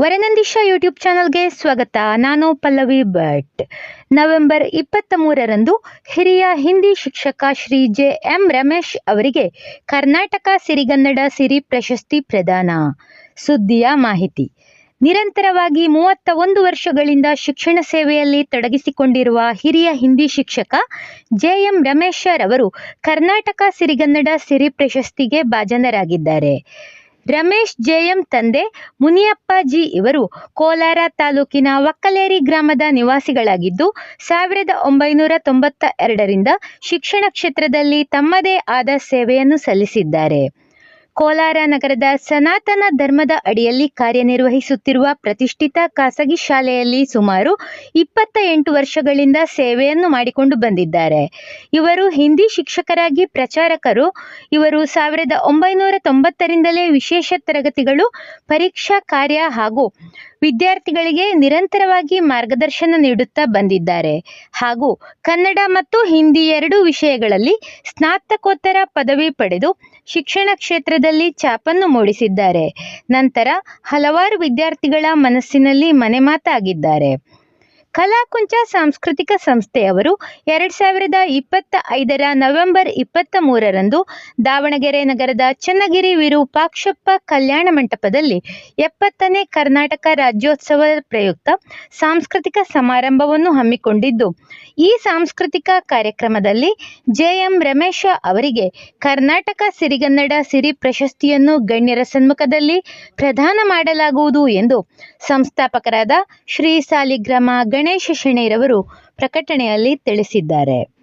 ವರನಂದಿಶ YouTube ಚಾನಲ್ಗೆ ಸ್ವಾಗತ. ನಾನು ಪಲ್ಲವಿ ಭಟ್. ನವೆಂಬರ್ ಇಪ್ಪತ್ತ ಮೂರರಂದು ಹಿರಿಯ ಹಿಂದಿ ಶಿಕ್ಷಕ ಶ್ರೀ ಜೆ ಎಂ ರಮೇಶ್ ಅವರಿಗೆ ಕರ್ನಾಟಕ ಸಿರಿಗನ್ನಡ ಸಿರಿ ಪ್ರಶಸ್ತಿ ಪ್ರದಾನ. ಸುದ್ದಿಯ ಮಾಹಿತಿ. ನಿರಂತರವಾಗಿ ಮೂವತ್ತ ಒಂದು ವರ್ಷಗಳಿಂದ ಶಿಕ್ಷಣ ಸೇವೆಯಲ್ಲಿ ತೊಡಗಿಸಿಕೊಂಡಿರುವ ಹಿರಿಯ ಹಿಂದಿ ಶಿಕ್ಷಕ ಜೆ ಎಂ ರಮೇಶ್ ಅವರು ಕರ್ನಾಟಕ ಸಿರಿಗನ್ನಡ ಸಿರಿ ಪ್ರಶಸ್ತಿಗೆ ಭಾಜನರಾಗಿದ್ದಾರೆ. ರಮೇಶ್ ಜೆಎಂ ತಂದೆ ಮುನಿಯಪ್ಪ ಜಿ ಇವರು ಕೋಲಾರ ತಾಲೂಕಿನ ವಕ್ಕಲೇರಿ ಗ್ರಾಮದ ನಿವಾಸಿಗಳಾಗಿದ್ದು, ಸಾವಿರದ ಒಂಬೈನೂರ ತೊಂಬತ್ತ ಎರಡರಿಂದ ಶಿಕ್ಷಣ ಕ್ಷೇತ್ರದಲ್ಲಿ ತಮ್ಮದೇ ಆದ ಸೇವೆಯನ್ನು ಸಲ್ಲಿಸಿದ್ದಾರೆ. ಕೋಲಾರ ನಗರದ ಸನಾತನ ಧರ್ಮದ ಅಡಿಯಲ್ಲಿ ಕಾರ್ಯನಿರ್ವಹಿಸುತ್ತಿರುವ ಪ್ರತಿಷ್ಠಿತ ಖಾಸಗಿ ಶಾಲೆಯಲ್ಲಿ ಸುಮಾರು ಇಪ್ಪತ್ತ ಎಂಟು ವರ್ಷಗಳಿಂದ ಸೇವೆಯನ್ನು ಮಾಡಿಕೊಂಡು ಬಂದಿದ್ದಾರೆ. ಇವರು ಹಿಂದಿ ಶಿಕ್ಷಕರಾಗಿ ಪ್ರಚಾರಕರು. ಇವರು ಸಾವಿರದ ಒಂಬೈನೂರ ತೊಂಬತ್ತರಿಂದಲೇ ವಿಶೇಷ ತರಗತಿಗಳು, ಪರೀಕ್ಷಾ ಕಾರ್ಯ ಹಾಗೂ ವಿದ್ಯಾರ್ಥಿಗಳಿಗೆ ನಿರಂತರವಾಗಿ ಮಾರ್ಗದರ್ಶನ ನೀಡುತ್ತಾ ಬಂದಿದ್ದಾರೆ. ಹಾಗೂ ಕನ್ನಡ ಮತ್ತು ಹಿಂದಿ ಎರಡೂ ವಿಷಯಗಳಲ್ಲಿ ಸ್ನಾತಕೋತ್ತರ ಪದವಿ ಪಡೆದು ಶಿಕ್ಷಣ ಕ್ಷೇತ್ರದಲ್ಲಿ ಛಾಪನ್ನು ಮೂಡಿಸಿದ್ದಾರೆ. ನಂತರ ಹಲವಾರು ವಿದ್ಯಾರ್ಥಿಗಳ ಮನಸ್ಸಿನಲ್ಲಿ ಮನೆಮಾತಾಗಿದ್ದಾರೆ ಕಲಾಕುಂಚ ಸಾಂಸ್ಕೃತಿಕ ಸಂಸ್ಥೆಯವರು ಎರಡು ಸಾವಿರದ ಇಪ್ಪತ್ತ ಐದರ ನವೆಂಬರ್ ಇಪ್ಪತ್ತ ಮೂರರಂದು ದಾವಣಗೆರೆ ನಗರದ ಚನ್ನಗಿರಿ ವಿರೂಪಾಕ್ಷಪ್ಪ ಕಲ್ಯಾಣ ಮಂಟಪದಲ್ಲಿ ಎಪ್ಪತ್ತನೇ ಕರ್ನಾಟಕ ರಾಜ್ಯೋತ್ಸವದ ಪ್ರಯುಕ್ತ ಸಾಂಸ್ಕೃತಿಕ ಸಮಾರಂಭವನ್ನು ಹಮ್ಮಿಕೊಂಡಿದ್ದು, ಈ ಸಾಂಸ್ಕೃತಿಕ ಕಾರ್ಯಕ್ರಮದಲ್ಲಿ ಜೆಎಂ ರಮೇಶ ಅವರಿಗೆ ಕರ್ನಾಟಕ ಸಿರಿಗನ್ನಡ ಸಿರಿ ಪ್ರಶಸ್ತಿಯನ್ನು ಗಣ್ಯರ ಸನ್ಮುಖದಲ್ಲಿ ಪ್ರದಾನ ಮಾಡಲಾಗುವುದು ಎಂದು ಸಂಸ್ಥಾಪಕರಾದ ಶ್ರೀ ಸಾಲಿಗ್ರಾಮ ಗಣೇಶ ಶೆಣೈರವರು ಪ್ರಕಟಣೆಯಲ್ಲಿ ತಿಳಿಸಿದ್ದಾರೆ.